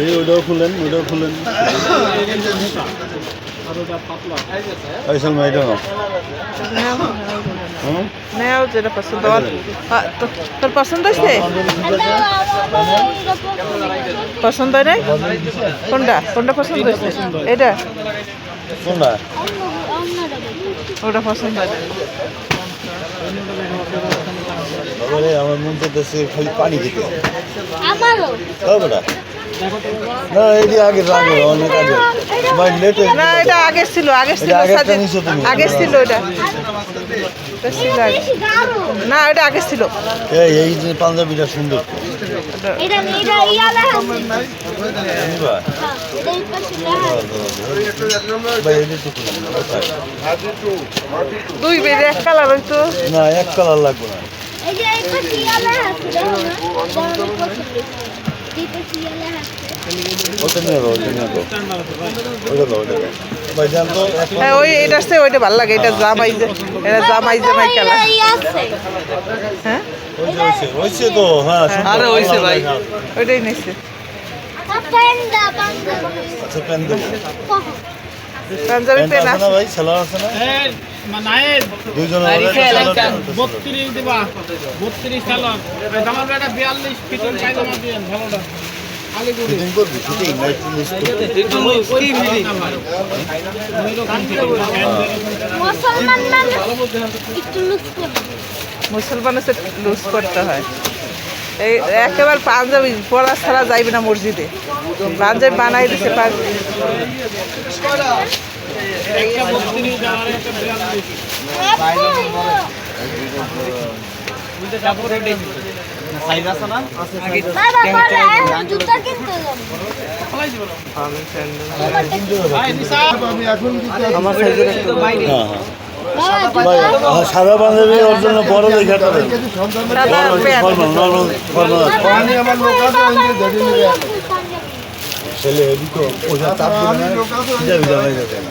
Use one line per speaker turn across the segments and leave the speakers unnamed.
এই ওইটাও খুলেন ওইটাও খুলেন
হয়? আ, তো- তোর পছন্দ হয়েছে? পছন্দ হয় নাই? কোনটা? কোনটা পছন্দ হয়েছে? এটা?
কোনটা?
ওটা পছন্দ হয়
আমার মন করতেছে খালি পানি খেতে।
আমারও।
না এটি আগে রাখো অনেক আগে। ভাই লেটে
না এটা আগে ছিল আগে ছিল
এটা।
আগে ছিল এটা। এটা আগে। না এটা আগে ছিল।
এই এই যে পাঞ্জাবিটা সুন্দর।
এটা এটা ইয়ালা এটা
এটা কোথায়?
দুই বেড়ে এক কালার হইতো।
না এক কালার লাগবে না।
এই যে পাশে ইয়ালা আছে
হ্যাঁ ওই এটা সে ওইটা ভালো লাগে এটা জামাই এটা জামাই জামাই কালার হ্যাঁ
হ্যাঁ।
আরে হয়েছে ভাই।
ওইটাই নিচ্ছে
পান্ডা পান্ডা
আচ্ছা
পাঞ্জাবি
পেন আছে। না
আছে
ভাই? সেলার আছে না? দুইজন
বত্রিশ দিবা বত্রিশ আমার বেটা বিয়াল্লিশ ফিটিং ভালোটা
ফিটিং করবি ফিটিং
মুসলমান
সে লুজ করতে হয়। এই একেবারে পাঞ্জাবি পড়া ছাড়া যাইবে না মসজিদে। পাঞ্জাবি বানাই দিছে পাঞ্জাবি। আমার সাইজের একটু
হ্যাঁ হ্যাঁ সাদা পাঞ্জাবি ওর জন্য বড় দেখে একটা
সাদা
ছেলে এদিক ওটা দিবে না ভিজা ভিজা হয়ে যাবে না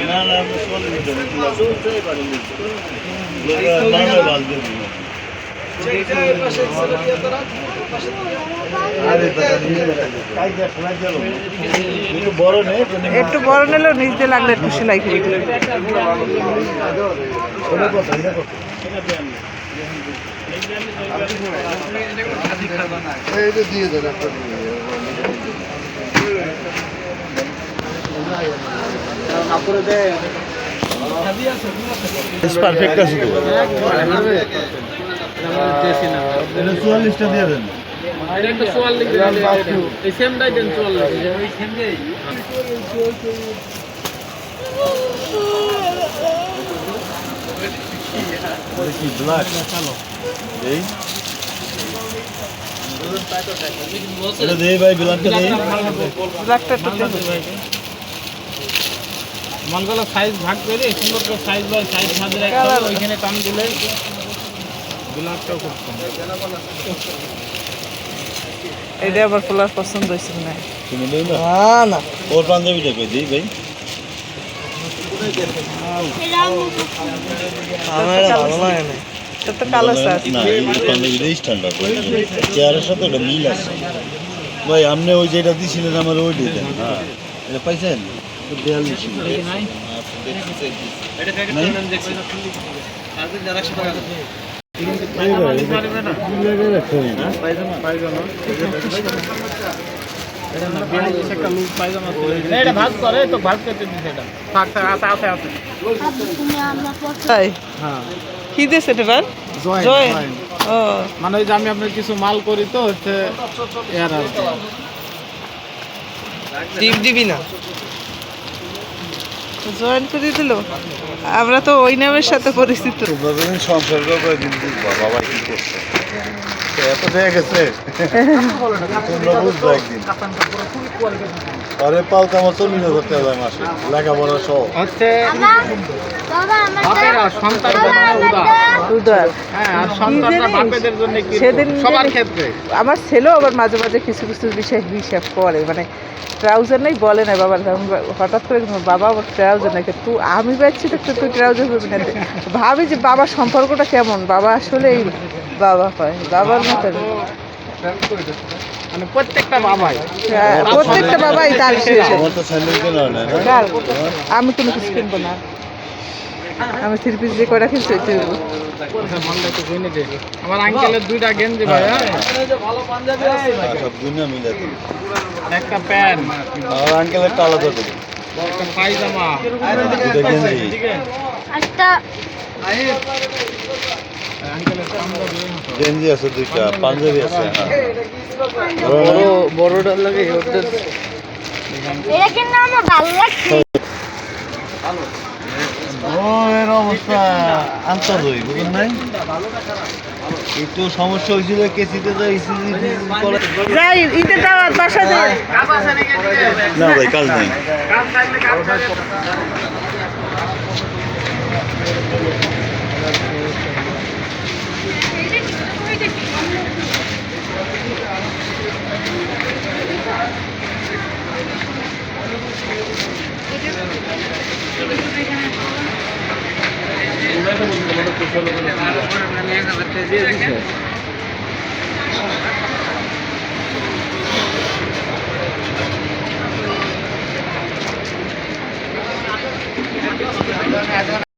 না না একটু বড় নেই
একটু বড় নিলেও দিয়ে লাগলে একটু সেলাই করে
দিয়ে দেন পারফেক্ট আছে তো চুয়াল্লিশটা দিয়ে দেন
একটা এই
এটা কি ব্ল্যাক এই এটা দেই ভাই ব্ল্যাকটা দেই
ব্ল্যাকটা একটু দে।
মালগুলো সাইজ ভাগ করে সুন্দর করে সাইজ বাই সাইজ সাজে রাখতে হবে। ওইখানে টান দিলে গোলাপটাও খুব
এটা আবার ফুলার পছন্দ হয়েছে না
তুমি দেই না।
না না।
ওর পাঞ্জাবিটা কই? দেই ভাই।
আমার ভালো লাগে না। এটা তো কালো শার্ট
না এই স্ট্যান্ডার্ড চেয়ারের সাথে এটা মিল আছে। ভাই আপনি ওই যেটা দিছিলেন আমার ওই দিতেন হ্যাঁ। এটা পাইছেন? বিয়াল্লিশ।
ভাগ করে তো ভাগ করতে হ্যাঁ
কি দিয়েছে ও।
মানে ওই যে আমি আপনার কিছু মাল করি তো হচ্ছে
দিবি না?
জয়েন করে দিল। আমরা তো ওই নামের সাথে পরিচিত।
বাবা কি করছে? এত হয়ে গেছে। তোমরা বুঝবে একদিন। আরে পালতে আমার চল্লিশ হাজার টাকা মাসে লেখাপড়া সহ।
হচ্ছে
বাবা বাবা
বাপেরা উদার। হ্যাঁ
সেদিন ছেলেও আবার মাঝে মাঝে কিছু কিছু বিষয় হিসাব করে মানে ট্রাউজার নেই বলে না বাবার হঠাৎ করে বাবা আমার ট্রাউজার নাই। তুই আমি পাচ্ছি তো তুই ট্রাউজার পাবি না ভাবি যে বাবার সম্পর্কটা কেমন? বাবা আসলে বাবা হয়। বাবার মতন
মানে প্রত্যেকটা বাবাই
হ্যাঁ, প্রত্যেকটা বাবাই তার? কার? আমি কোনো কিছু কিনবো না। আমি থ্রি পিস যে কটা কিনছি
আমার আঙ্কেলের দুইটা গেঞ্জি ভাই হ্যাঁ।
হ্যাঁ, সব দুনিয়া মিলে
একটা প্যান্ট।
আলাদা
পায়জামা।
গেঞ্জি আছে দুইটা পাঞ্জাবি আছে হ্যাঁ।
বড় বড়টার লাগে ওদের
এটা কিন্তু আমার ভালো লাগছে
ও অবস্থা আনতে হই নাই একটু সমস্যা হয়েছিল কেসিতে তো ইসিজি করে
যাই ঈদে যাওয়ার বাসা যায়
না ভাই কাজ নেই। 这是烈